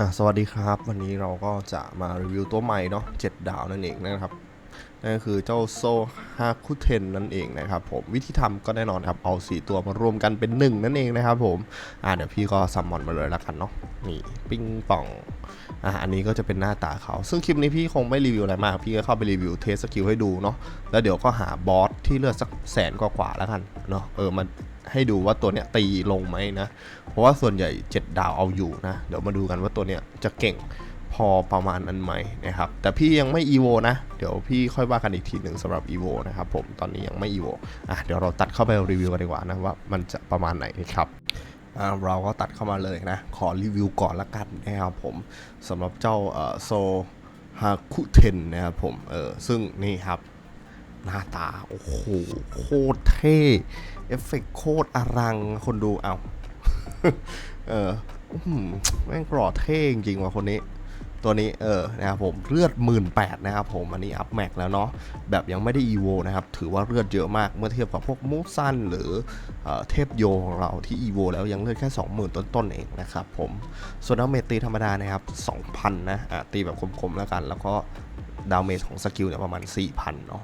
่ะสวัสดีครับ วันนี้เราก็จะมารีวิวตัวใหม่เนาะเจ็ดดาวนั่นเองนะครับนั่นก็คือเจ้าโซฮาคุเทนนั่นเองนะครับผมวิธีทำก็แน่นอนครับ เอา 4 ตัวมารวมกันเป็นหนึ่งนั่นเองนะครับผมอ่าเดี๋ยวพี่ก็ซัมมอนมาเลยแล้วกันเนาะนี่ปิ้งป่องอะอันนี้ก็จะเป็นหน้าตาเขา ซึ่งคลิปนี้พี่คงไม่รีวิวอะไรมาก พี่ก็เข้าไปรีวิวเทสสกิลให้ดูเนาะแล้วเดี๋ยวก็หาบอสที่เลือดสักแสนกว่าๆแล้วกันเนาะเออมัน ให้ดูว่าตัวเนี้ยตีลงไหมนะ เพราะว่าส่วนใหญ่ 7 ดาวเอาอยู่นะ เดี๋ยวมาดูกันว่าตัวเนี้ยจะเก่งพอประมาณนั้นไหมนะครับ แต่พี่ยังไม่ EVO นะ เดี๋ยวพี่ค่อยว่ากันอีกทีหนึ่งสำหรับ EVO นะครับผมตอนนี้ยังไม่ EVO อะเดี๋ยวเราตัดเข้าไปรีวิวกันดีกว่านะว่ามันจะประมาณไหนนะครับอะเราก็ตัดเข้ามาเลยนะ ขอรีวิวก่อนละกันนะครับผมสำหรับเจ้าโซฮาคุเทนนะครับผมเออซึ่งนี่ครับ หน้าตา โอ้โห โคตรเท่ เอฟเฟกโคตรอลังคนดูเอา เออแม่งกรอเท่จริงๆว่ะคนนี้ตัวนี้เออนะครับผมเลือดหมื่นแปดนะครับผมอันนี้อัพแม็กแล้วเนาะแบบยังไม่ได้ EVO นะครับ ถือว่าเลือดเยอะมากเมื่อเทียบกับพวกมูซันหรือเออเทพโยของเราที่ EVO แล้วยังเลือดแค่ 20,000 ต้นๆเองนะครับผมส่วนดาเมจตีธรรมดานะครับ 2,000 นะอะตีแบบคมๆแล้วกัน แล้วก็ดาเมจของสกิลเนี่ยประมาณ 4,000 เนาะ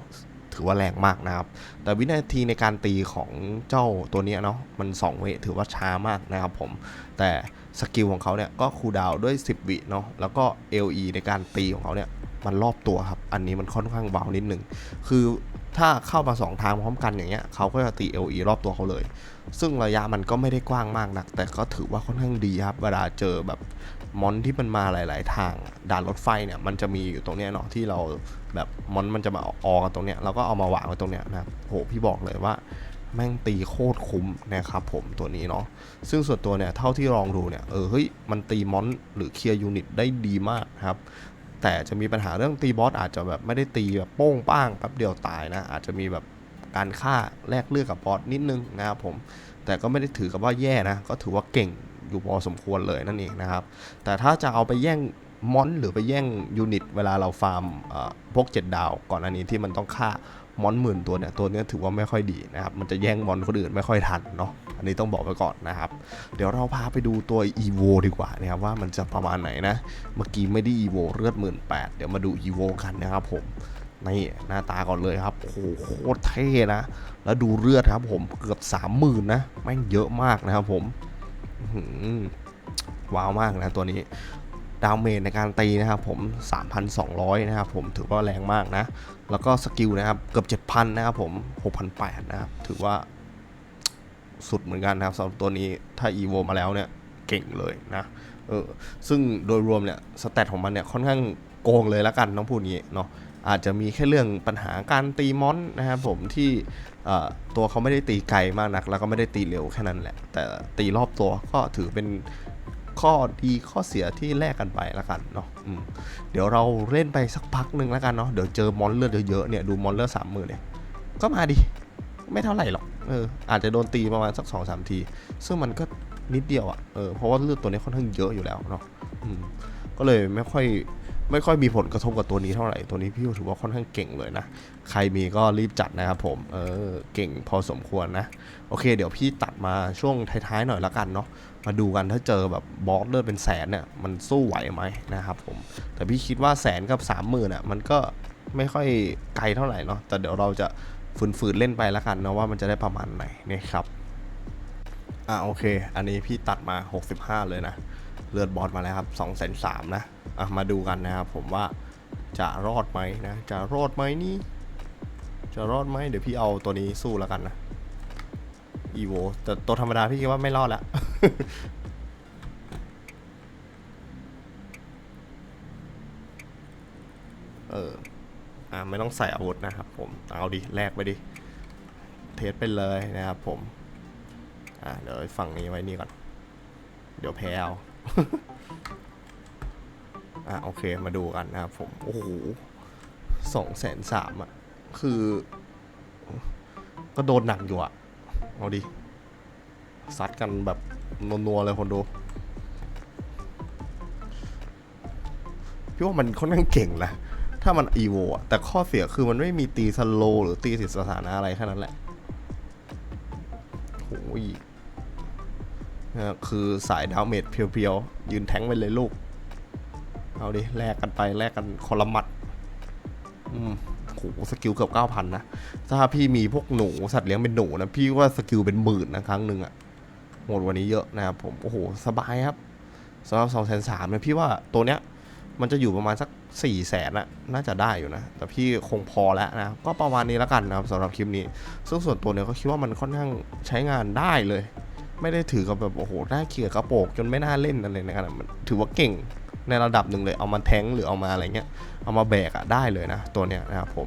ถือว่าแรงมากนะครับ แต่วินาทีในการตีของเจ้าตัวนี้เนาะมัน 2 เวทถือว่าช้ามากนะครับผม แต่สกิลของเขาเนี่ยก็คูลดาวด้วย 10 วิเนาะแล้วก็ LE ในการตีของเขาเนี่ยมันรอบตัวครับ อันนี้มันค่อนข้างเบานิดนึงคือถ้าเข้ามา 2 ทางพร้อมกันอย่างเงี้ยเขาก็จะตี LE รอบตัวเขาเลย ซึ่งระยะมันก็ไม่ได้กว้างมากนัก แต่ก็ถือว่าค่อนข้างดีครับ เวลาเจอแบบ มอนที่มันมาหลาย ๆ ทางด่านรถไฟเนี่ยมันจะมีอยู่ตรงเนี้ยเนาะที่เราแบบมอนมันจะมาออกันตรงเนี้ยเราก็เอามาวางไว้ตรงเนี้ยนะโหพี่บอกเลยว่าแม่งตีโคตรคุ้มนะครับผมตัวนี้เนาะซึ่งส่วนตัวเนี่ยเท่าที่ลองดูเนี่ยเออเฮ้ยมันตีมอนหรือเคลียร์ยูนิตได้ดีมากครับแต่จะมีปัญหาเรื่องตีบอสอาจจะแบบไม่ได้ตีแบบโป้งป้างแป๊บเดียวตายนะอาจจะมีแบบการฆ่าแลกเลือดกับบอสนิดนึงนะครับผมแต่ก็ไม่ได้ถือกับว่าแย่นะก็ถือว่าเก่ง อยู่พอสมควรเลยนั่นเองนะครับ แต่ถ้าจะเอาไปแย่งมอนหรือไปแย่งยูนิตเวลาเราฟาร์มพวก 7 ดาว ก่อนอันนี้ที่มันต้องฆ่ามอนหมื่นตัวเนี่ยตัวนี้ถือว่าไม่ค่อยดีนะครับ มันจะแย่งมอนคนอื่นไม่ค่อยทันเนาะอันนี้ต้องบอกไว้ก่อนนะครับ เดี๋ยวเราพาไปดูตัว EVO ดีกว่านะครับว่ามันจะประมาณไหนนะ เมื่อกี้ไม่ได้ EVO เลือดหมื่นแปดเดี๋ยวมาดู EVO กันนะครับผมนี่หน้าตาก่อนเลยครับโอ้โหโคตรเท่นะ แล้วดูเลือดครับผมเกือบสามหมื่นนะแม่งเยอะมากนะครับผม ว้าวมากนะตัวนี้ดาวเมจในการตีนะครับผม 3,200 นะครับผมถือว่าแรงมากนะ แล้วก็สกิลนะครับเกือบ 7,000 นะครับผม 6,800 นะครับ ถือว่าสุดเหมือนกันนะครับสำหรับตัวนี้ถ้า EVO มาแล้วเนี่ยเก่งเลยนะเออซึ่งโดยรวมเนี่ยสเตตของมันเนี่ยค่อนข้างโกงเลยละกันต้องพูดงี้เนาะ อาจจะมีแค่เรื่องปัญหาการตีมอนนะครับผมที่ตัวเขาไม่ได้ตีไกลมากนัก แล้วก็ไม่ได้ตีเร็วแค่นั้นแหละ แต่ตีรอบตัวก็ถือเป็นข้อดีข้อเสียที่แลกกันไปละกันเนาะเดี๋ยวเราเล่นไปสักพักหนึ่งล้วกันเนาะเดี๋ยวเจอมอนเลือดเยอะๆเนี่ยดูมอนเลือดสามหมื่นเนี่ยก็มาดิไม่เท่าไหร่หรอกเอออาจจะโดนตีประมาณสักสองสามที ซึ่งมันก็นิดเดียวอะ่ะเออเพราะว่าเลือดตัวนี้ค่อนข้างเยอะอยู่แล้วเนาะก็เลยไม่ค่อย ไม่ค่อยมีผลกระทบกับตัวนี้เท่าไหร่ ตัวนี้พี่ถือว่าค่อนข้างเก่งเลยนะ ใครมีก็รีบจัดนะครับผม เออ เก่งพอสมควรนะ โอเค เดี๋ยวพี่ตัดมาช่วงท้ายๆหน่อยละกันเนาะ มาดูกันถ้าเจอแบบบอสเลือดเป็นแสนเนี่ย มันสู้ไหวไหมนะครับผม แต่พี่คิดว่าแสนกับสามหมื่นอะ มันก็ไม่ค่อยไกลเท่าไหร่เนาะ แต่เดี๋ยวเราจะฝืนๆเล่นไปล้วกันเนาะว่ามันจะได้ประมาณไหนนะครับอะโอเค อันนี้พี่ตัดมา 65 เลยนะ เลือดบอสมาแล้วครับ2 3 0 0 0นะอะ มาดูกันนะครับผมว่าจะรอดไหมนะ จะรอดไหมนี่ จะรอดไหมเดี๋ยวพี่เอาตัวนี้สู้แล้วกันนะอีโวแต่ตัวธรรมดาพี่คิดว่าไม่รอดแล้วเออ อ่าไม่ต้องใส่อาวุธนะครับผม เอาดิ แลกไปดิ เทสไปเลยนะครับผม อ่าเดี๋ยวฝั่งนี้ไว้นี่ก่อน เดี๋ยวแพ้เอา อ่าโอเคมาดูกันนะครับผม โอ้โหสองแสนสามอะ คือ ก็โดนหนักอยู่อะ เอาดิ ซัดกันแบบนัวๆเลยคนดู พี่ว่ามันค่อนข้างเก่งนะ ถ้ามันอีโวอะแต่ข้อเสียคือมันไม่มีตีสโล หรือตีสิสถานะอะไรแค่นั้นแหละโอ้ยนะคือสายดาวเมจเพียวๆ ยืนแทงไปเลยลูก เอาดิแลกกันไปแลกกันคนละมัด อืมโหสกิลเกือบเก้าพันนะ ถ้าพี่มีพวกหนูสัตว์เลี้ยงเป็นหนูนะพี่ว่าสกิลเป็นหมื่นนะครั้งหนึ่งอะหมดวันนี้เยอะนะครับผม โอ้โห สบายครับสำหรับสองแสนสามเนี่ยพี่ว่าตัวเนี้ย มันจะอยู่ประมาณสักสี่แสนอะน่าจะได้อยู่นะ แต่พี่คงพอแล้วนะ ก็ประมาณนี้แล้วกันนะครับสำหรับคลิปนี้ ซึ่งส่วนตัวเนี่ยก็คิดว่ามันค่อนข้างใช้งานได้เลย ไม่ได้ถือกับแบบโอ้โหน่าเกลียดกระโปรงจนไม่น่าเล่นอะไรนะครับถือว่าเก่ง ในระดับหนึ่งเลยเอามาแทงหรือเอามาอะไรเงี้ยเอามาแบกอะได้เลยนะตัวเนี้ยนะครับผม